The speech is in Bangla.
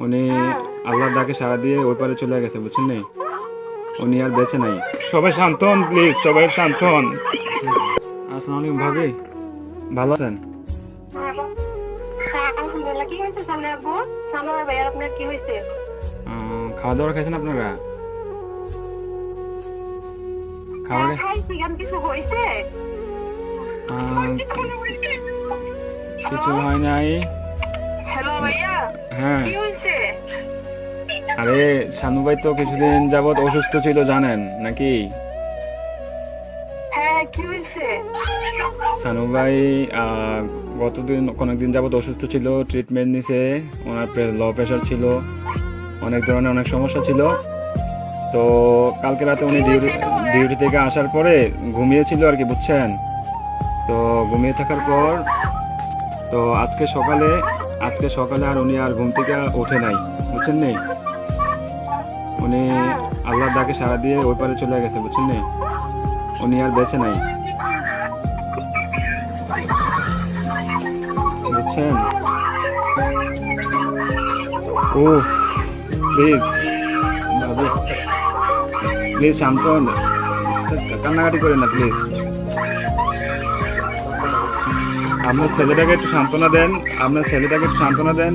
উনি আল্লাহর ডাকে সাড়া দিয়ে ওই পারে চলে গেছে বুঝছেন নি উনি আর বেঁচে নাই। সবাই শান্ত হন প্লিজ সবাই শান্ত হন। আসসালামু আলাইকুম ভাবি ভালো আছেন? হ্যাঁ, খাওয়া দাওয়া খাইছেন আপনারা? হ্যাঁ, কিছু হয় নাই। হ্যাঁ। আরে শানু ভাই তো কিছুদিন যাবৎ অসুস্থ ছিল জানেন নাকি? হ্যাঁ কি হয়েছে? সানু ভাই গতদিন কয়েকদিন যাবত অসুস্থ ছিল ট্রিটমেন্ট নিছে ওনার লো প্রেশার ছিল অনেক ধরনের অনেক সমস্যা ছিল। তো কালকে রাতে উনি ডিউটি ডিউটি থেকে আসার পরে ঘুমিয়েছিল আর কি বুঝছেন? তো ঘুমিয়ে থাকার পর তো আজকে সকালে আজকে সকালে আর উনি আর ঘুম থেকে ওঠে নাই বুঝছেন নি উনি আল্লাহর ডাকে সাড়া দিয়ে ওই পারে চলে গেছে, বুঝছেন উনি আর বেঁচে নাই। বুঝছেন? ও প্লিজ ভাবি প্লিজ শান্ত হন। কান্নাকাটি করেন না প্লিজ আপনার ছেলেটাকে একটু সান্ত্বনা দেন, আপনার ছেলেটাকে একটু সান্ত্বনা দেন।